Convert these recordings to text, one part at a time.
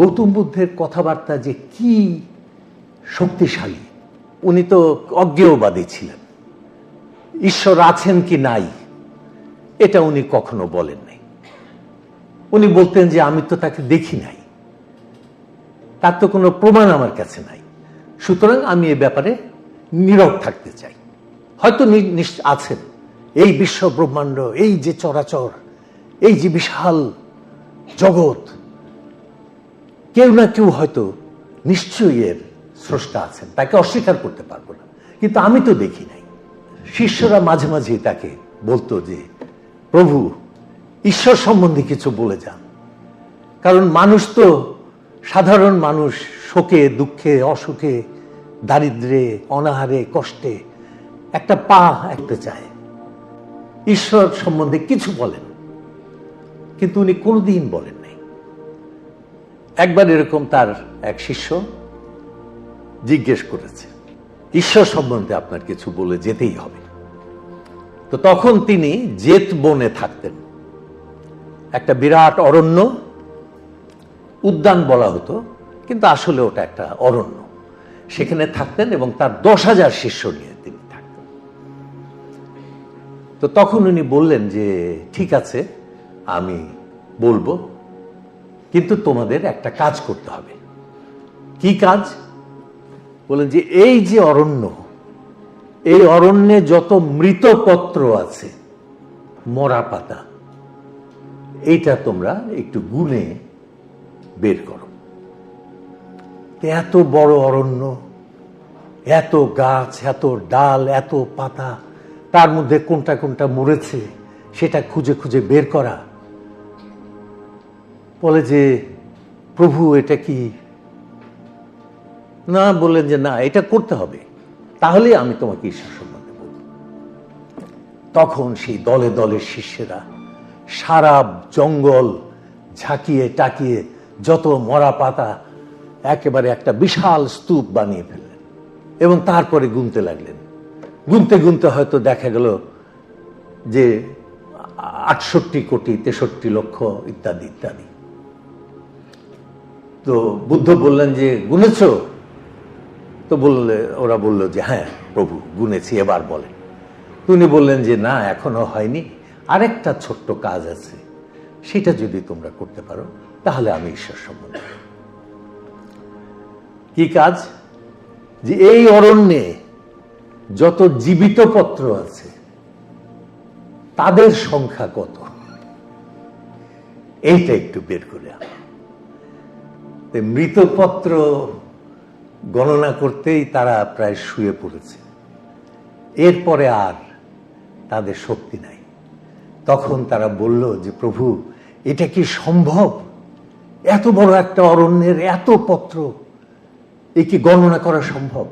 গৌতম বুদ্ধের কথাবার্তা যে কি শক্তিশালী, উনি তো অজ্ঞেয়বাদী ছিলেন। ঈশ্বর আছেন কি নাই, এটা উনি কখনো বলেন নাই। উনি বলতেন যে, আমি তো তাকে দেখি নাই। তার তো কোনো প্রমাণ আমার কাছে নাই। সুতরাং আমি এ ব্যাপারে নীরব থাকতে চাই। হয়তো আছেন। এই বিশ্ব ব্রহ্মাণ্ড এই যে চরাচর, এই যে বিশাল জগৎ কেউ না কেউ হয়তো নিশ্চয়ই এর স্রষ্টা আছেন, তাকে অস্বীকার করতে পারব না। কিন্তু আমি তো দেখি নাই। শিষ্যরা মাঝে মাঝে তাকে বলতো যে, প্রভু, ঈশ্বর সম্বন্ধে কিছু বলে যান। কারণ মানুষ তো সাধারণ মানুষ, শোকে, দুঃখে, অসুখে, দারিদ্রে, অনাহারে, কষ্টে, একটা পা একটা চায়। ঈশ্বর সম্বন্ধে কিছু বলেন। কিন্তু উনি কোনোদিন বলেন একবার এরকম তার এক শিষ্য জিজ্ঞেস করেছে, ঈশ্বর সম্বন্ধে আপনার কিছু বলে যেতেই হবে। তো তখন তিনি জেত বনে থাকতেন। একটা বিরাট অরণ্য, উদ্যান বলা হতো, কিন্তু আসলে ওটা একটা অরণ্য। সেখানে থাকতেন এবং তার দশ হাজার শিষ্য নিয়ে তিনি থাকতেন। তো তখন উনি বললেন যে, ঠিক আছে, আমি বলব। কিন্তু তোমাদের একটা কাজ করতে হবে। কি কাজ? বলেন যে এই যে অরণ্য, এই অরণ্যে যত মৃতপত্র আছে, মরা পাতা, এইটা তোমরা একটু গুনে বের করো। এত বড় অরণ্য, এত গাছ, এত ডাল, এত পাতা, তার মধ্যে কোনটা কোনটা মরেছে, সেটা খুঁজে খুঁজে বের করা বলে যে, প্রভু, এটা কি? না, বললেন যে, না, এটা করতে হবে। তাহলে আমি তোমাকে ঈশ্বর সম্বন্ধে বলব। তখন সেই দলে দলে শিষ্যেরা সারা জঙ্গল ঝাঁকিয়ে টাকিয়ে যত মরা পাতা একেবারে একটা বিশাল স্তূপ বানিয়ে ফেললেন এবং তারপরে গুনতে লাগলেন। গুনতে গুনতে হয়তো দেখা গেল যে আটষট্টি কোটি, তেষট্টি লক্ষ ইত্যাদি ইত্যাদি। তো বুদ্ধ বললেন যে, গুনেছ? তো বললে, ওরা বলল যে হ্যাঁ প্রভু, গুনেছি, এবার বলেন উনি বললেন যে, না, এখনও হয়নি। আরেকটা ছোট্ট কাজ আছে। সেটা যদি তোমরা করতে পারো, তাহলে আমি ঈশ্বর সম্বন্ধে কি কাজ? যে এই অরণ্যে যত জীবিত পত্র আছে, তাদের সংখ্যা কত? এইটা একটু বের করে আনো। মৃতপত্র গণনা করতেই তারা প্রায় শুয়ে পড়েছে। এরপরে আর তাদের শক্তি নাই। তখন তারা বলল যে, প্রভু, এটা কি সম্ভব? এত বড় একটা অরণ্যের এত পত্র, এ কি গণনা করা সম্ভব?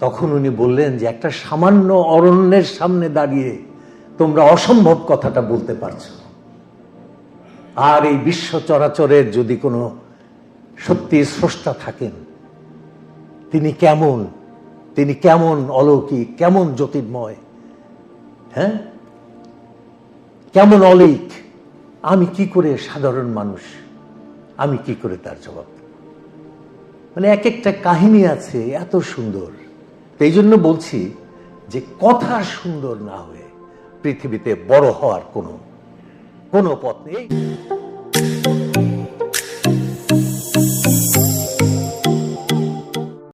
তখন উনি বললেন যে, একটা সামান্য অরণ্যের সামনে দাঁড়িয়ে তোমরা অসম্ভব কথাটা বলতে পারছ। আর এই বিশ্ব চরাচরের যদি কোনো সত্যি স্রষ্টা থাকেন। তিনি কেমন? তিনি কেমন অলৌকিক? কেমন জ্যোতির্ময়? হ্যাঁ? কেমন অলিক? আমি কি করে সাধারণ মানুষ? আমি কি করে তার জবাব মানে এক একটা কাহিনী আছে, এত সুন্দর। এই জন্য বলছি যে কথা সুন্দর না হয়ে পৃথিবীতে বড় হওয়ার কোনো কোনো পথ নেই।